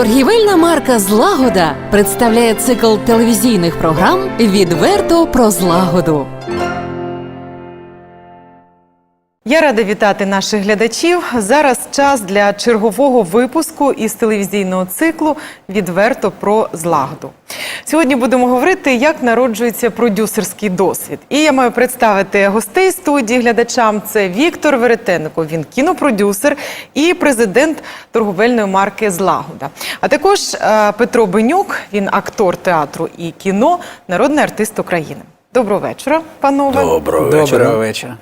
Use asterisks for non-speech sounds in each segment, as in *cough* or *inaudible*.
Торгівельна марка Злагода представляє цикл телевізійних програм Відверто про злагоду. Я рада вітати наших глядачів. Зараз час для чергового випуску із телевізійного циклу Відверто про злагоду. Сьогодні будемо говорити, як народжується продюсерський досвід. І я маю представити гостей студії глядачам. Це Віктор Веретенко. Він кінопродюсер і президент торговельної марки Злагода. А також е, Петро Бенюк. Він актор театру і кіно, народний артист України. Доброго вечора, панове. Доброго вечора. Доброго вечора.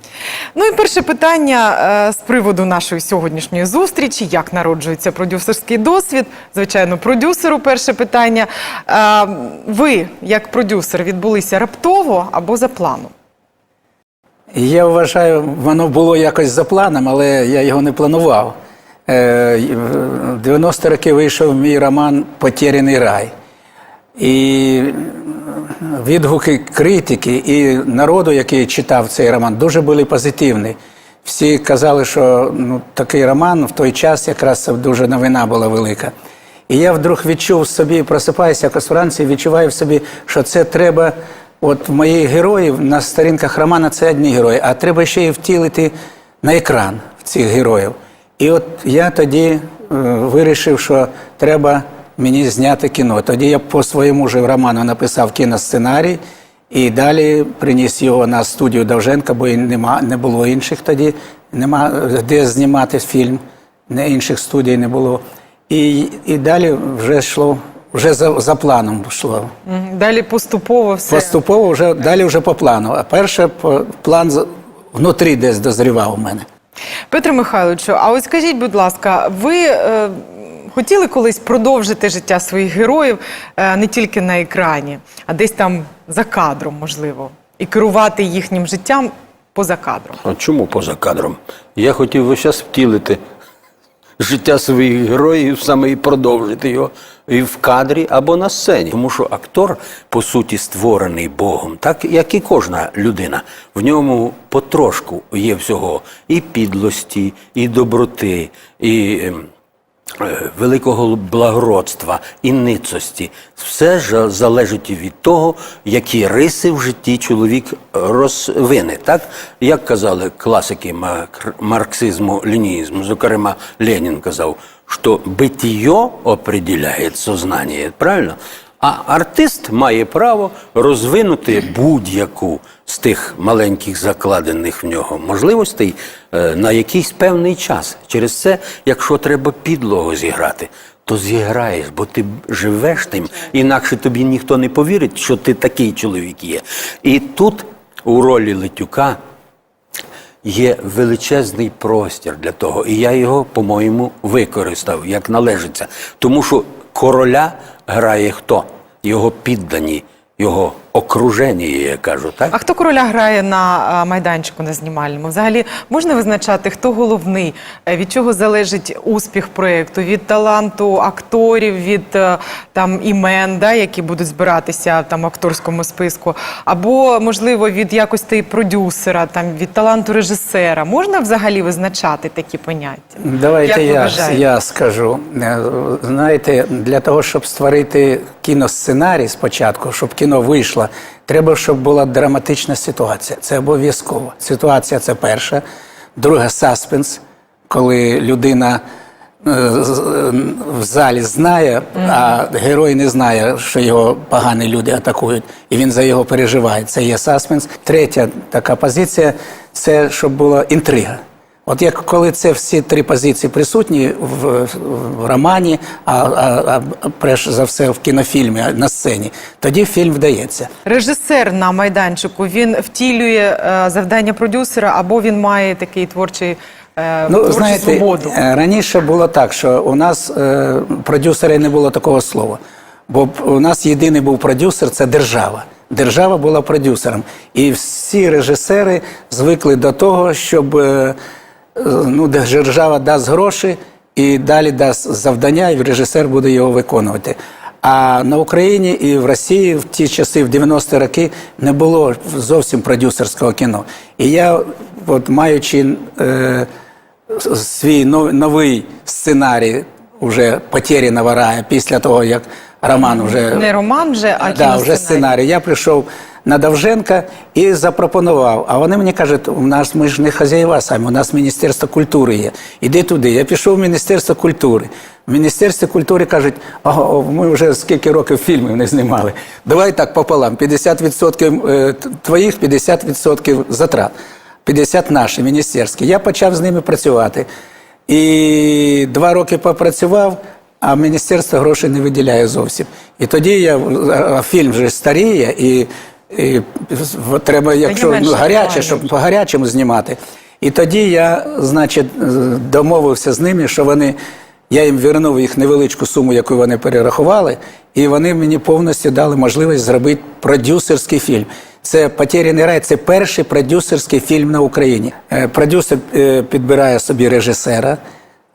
Ну і перше питання е, з приводу нашої сьогоднішньої зустрічі: як народжується продюсерський досвід? Звичайно, продюсеру перше питання. Е, ви, як продюсер, відбулися раптово або за планом? Я вважаю, воно було якось за планом, але я його не планував. Е, В 90 роки вийшов мій роман Потеряний рай. І відгуки критики і народу, який читав цей роман, дуже були позитивні. Всі казали, що ну, такий роман в той час якраз це дуже новина була велика. І я вдруг відчув собі, просипаюся якось вранці, відчуваю в собі, що це треба. От моїх героїв на сторінках романа це одні герої, а треба ще й втілити на екран цих героїв. І от я тоді е, вирішив, що треба мені зняти кіно. Тоді я по своєму ж роману написав кіносценарій і далі приніс його на студію Довженка, бо нема, не було інших тоді, нема де знімати фільм, не інших студій не було. І, і далі вже йшло, вже за, за планом йшло. Далі поступово все. Поступово вже далі вже по плану. А перше по- план внутрі десь дозрівав у мене. Петро Михайловичу, а ось скажіть, будь ласка, ви е, хотіли колись продовжити життя своїх героїв е, не тільки на екрані, а десь там за кадром, можливо, і керувати їхнім життям поза кадром? А чому поза кадром? Я хотів весь час втілити життя своїх героїв, саме і продовжити його і в кадрі або на сцені. Тому що актор, по суті, створений Богом, так як і кожна людина. В ньому потрошку є всього і підлості, і доброти, і. Е, великого благородства і ницості. Все ж залежить від того, які риси в житті чоловік розвине. Так, як казали класики марксизму, ленінізму, зокрема, Ленін казав, що битіє определяє сознання, правильно? А артист має право розвинути будь-яку з тих маленьких закладених в нього можливостей е, на якийсь певний час. Через це, якщо треба підлого зіграти, то зіграєш, бо ти живеш тим, інакше тобі ніхто не повірить, що ти такий чоловік є. І тут у ролі Летюка є величезний простір для того, і я його, по-моєму, використав як належиться. Тому що короля грає хто? Його піддані, його окруження, я кажу, так? А хто короля грає на майданчику на знімальному? Взагалі можна визначати, хто головний, Е, від чого залежить успіх проєкту? Від таланту акторів, від е, там імен, да, які будуть збиратися там в акторському списку, або можливо від якості продюсера, там від таланту режисера. Можна взагалі визначати такі поняття? Давайте Як я, я скажу. Е, Знаєте, для того, щоб створити кіносценарій спочатку, щоб кіно вийшло, треба, щоб була драматична ситуація. Це обов'язково. Ситуація це перша. Друга саспенс, коли людина е, е, в залі знає, а герой не знає, що його погані люди атакують, і він за його переживає. Це є саспенс. Третя така позиція це щоб була інтрига. От як коли це всі три позиції присутні в, в романі, а, а, а перш за все в кінофільмі на сцені, тоді фільм вдається. Режисер на майданчику він втілює е, завдання продюсера, або він має такий творчий е, Ну, творчу знаєте, свободу. е, раніше було так, що у нас е, продюсери не було такого слова. Бо у нас єдиний був продюсер це держава. Держава була продюсером. І всі режисери звикли до того, щоб е, ну, де держава дасть гроші і далі дасть завдання, і режисер буде його виконувати. А на Україні і в Росії в ті часи, в 90-ті роки, не було зовсім продюсерського кіно. І я, от маючи е, свій нов- новий сценарій уже «Потеряного рая», після того, як роман вже Не роман вже, а да, вже сценарій. Я прийшов на Довженка і запропонував. А вони мені кажуть, у нас ми ж не хазяїва самі, у нас Міністерство культури є. Іди туди. Я пішов в Міністерство культури. В Міністерстві культури кажуть, ого, ми вже скільки років фільмів не знімали. Давай так пополам. 50% е, твоїх, 50% затрат. 50 наші, міністерські. Я почав з ними працювати. І два роки попрацював, а міністерство грошей не виділяє зовсім. І тоді я фільм вже старіє, і, і треба, якщо ну, гаряче, щоб по гарячому знімати. І тоді я, значить, домовився з ними, що вони. Я їм вернув їх невеличку суму, яку вони перерахували, і вони мені повністю дали можливість зробити продюсерський фільм. Це «Потеряний рай, це перший продюсерський фільм на Україні. Е, Продюсер е, підбирає собі режисера,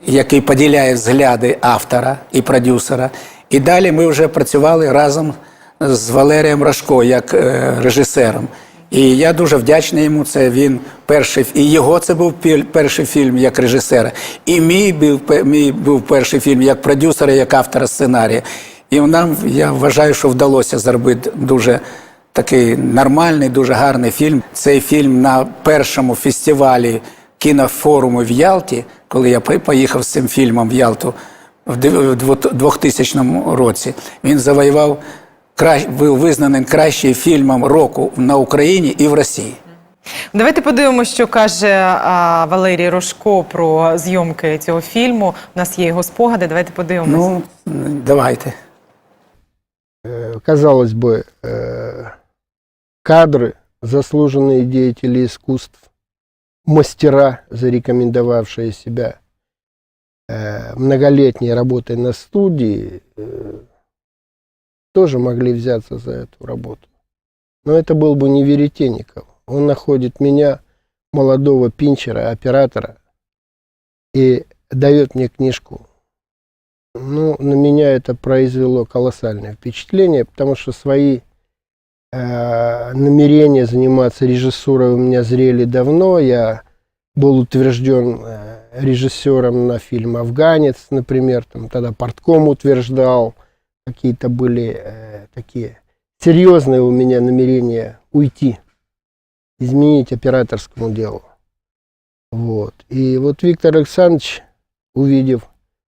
який поділяє взгляди автора і продюсера. І далі ми вже працювали разом з Валерієм Рашко як е, режисером. І я дуже вдячний йому. Це він перший і його це був перший фільм як режисера. І мій був мій був перший фільм як продюсера, як автора сценарія. І нам я вважаю, що вдалося зробити дуже такий нормальний, дуже гарний фільм. Цей фільм на першому фестивалі кінофоруму в Ялті, коли я по- поїхав з цим фільмом в Ялту в див- в дво- 2000 році. Він завоював був визнаний кращим фільмом року на Україні і в Росії. Давайте подивимося, що каже а, Валерій Рожко про зйомки цього фільму. У нас є його спогади. Давайте подивимося. Ну, м, давайте. Э, казалось бы, э, кадры, заслуженные деятели искусств, мастера, зарекомендовавшие себя э, многолетней работой на студии, э, тоже могли взяться за эту работу. Но это был бы не Веретенников. Он находит меня, молодого пинчера, оператора, и дает мне книжку ну, на меня это произвело колоссальное впечатление, потому что свои э, намерения заниматься режиссурой у меня зрели давно. Я был утвержден э, режиссером на фильм «Афганец», например, там тогда портком утверждал. Какие-то были э, такие серьезные у меня намерения уйти, изменить операторскому делу. Вот. И вот Виктор Александрович, увидев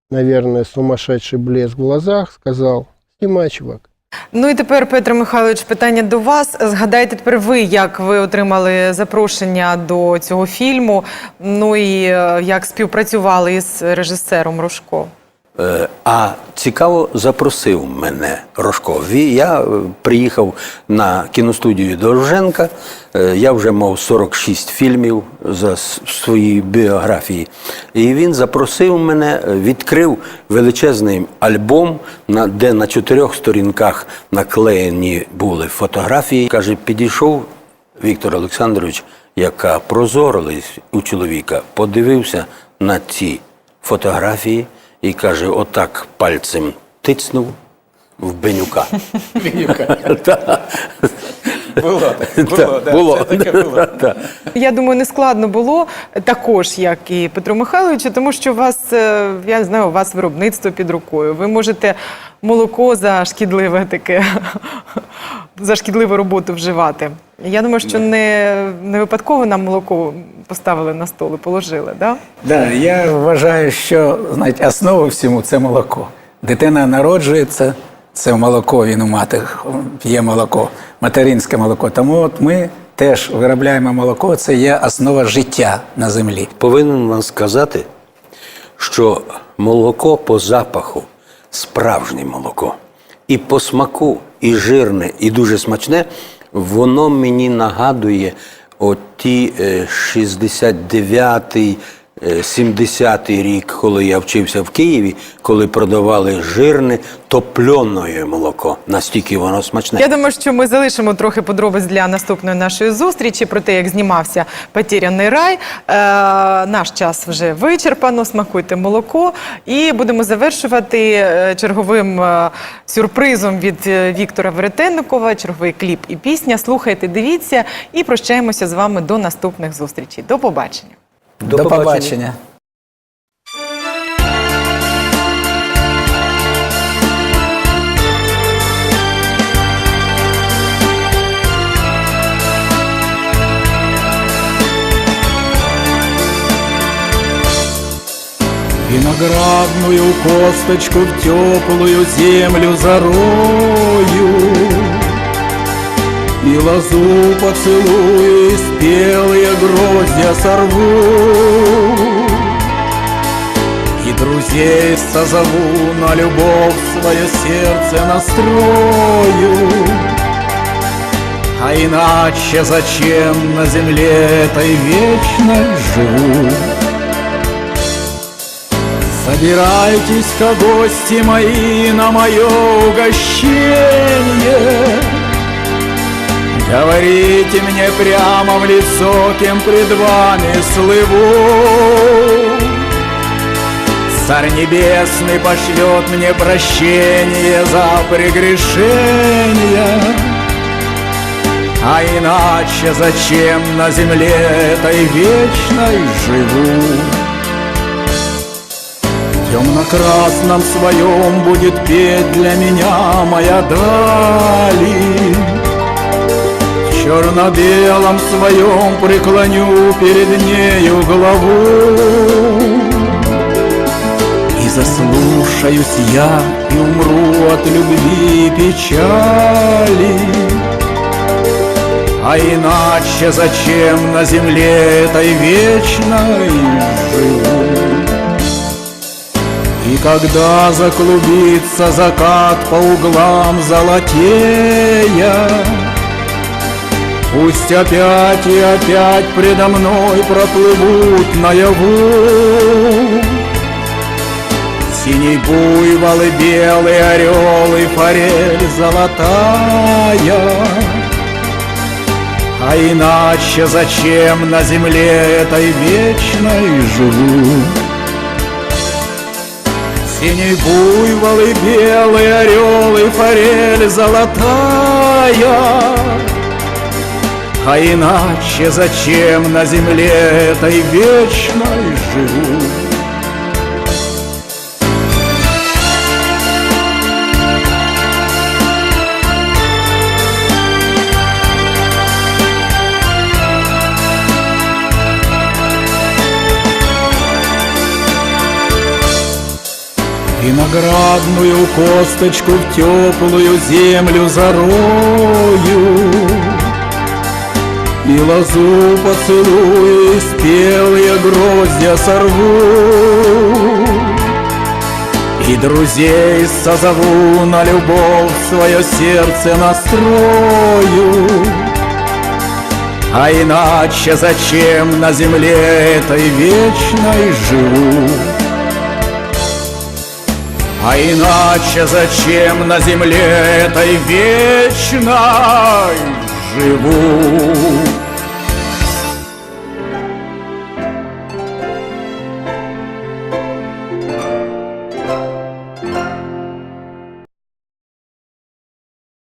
наверное, сумасшедший блеск в глазах, сказал, снимай, чувак. Ну і тепер, Петро Михайлович, питання до вас. Згадайте тепер ви, як ви отримали запрошення до цього фільму. Ну і е, як співпрацювали із режисером Рожко. Е, А цікаво запросив мене Рожко. Я е, приїхав на кіностудію Довженка. Е, Я вже мав 46 фільмів за с- своїй біографії. І він запросив мене, відкрив величезний альбом, де на чотирьох сторінках наклеєні були фотографії. Каже, підійшов Віктор Олександрович, яка прозорилась у чоловіка, подивився на ці фотографії і каже: отак пальцем тицнув в Бенюка. *laughs* Та. *laughs* Було *laughs* Та, було. *laughs* Та. Я думаю, не складно було також, як і Петру Михайловичу, тому що у вас, е, я не знаю, у вас виробництво під рукою. Ви можете молоко за шкідливе таке, *laughs* за шкідливу роботу вживати. Я думаю, що не, не випадково нам молоко поставили на стол і положили, да? Да, я вважаю, що знаєте, основа всьому це молоко. Дитина народжується, це молоко, він у мати п'є молоко, материнське молоко. Тому от ми теж виробляємо молоко, це є основа життя на землі. Повинен вам сказати, що молоко по запаху справжнє молоко. І по смаку, і жирне, і дуже смачне, воно мені нагадує оті е, 69-й, е, 70-й рік, коли я вчився в Києві, коли продавали жирне топленое молоко. Настільки воно смачне. Я думаю, що ми залишимо трохи подробиць для наступної нашої зустрічі про те, як знімався «Потеряний рай. Е, наш час вже вичерпано. Смакуйте молоко. І будемо завершувати е, черговим е, сюрпризом від е, Віктора Веретенникова. Черговий кліп і пісня. Слухайте, дивіться і прощаємося з вами до наступних зустрічей. До побачення. До, До побачення. побачення. Виноградную косточку в теплую землю зарою. И лозу поцелую, и спелые гроздья сорву. И друзей созову, на любовь свое сердце настрою. А иначе зачем на земле этой вечной живу? Собирайтесь-ка, гости мои, на мое угощение Говорите мне прямо в лицо, кем пред вами слыву. Царь Небесный пошлет мне прощение за прегрешения А иначе зачем на земле этой вечной живу? Темно-красном своем будет петь для меня моя дали черно-белом своем преклоню перед нею голову И заслушаюсь я и умру от любви и печали А иначе зачем на земле этой вечной живу? И когда заклубится закат по углам золотея, Пусть опять и опять предо мной проплывут наяву. Синий буйвол и белый орел и форель золотая. А иначе зачем на земле этой вечной живу? Синий буйвол и белый орел и форель золотая А иначе зачем на земле этой вечной живу? Виноградную косточку в теплую землю зарою И лозу поцелую, и спелые гроздья сорву И друзей созову на любовь свое сердце настрою А иначе зачем на земле этой вечной живу? А иначе зачем на земле этой вечной живу?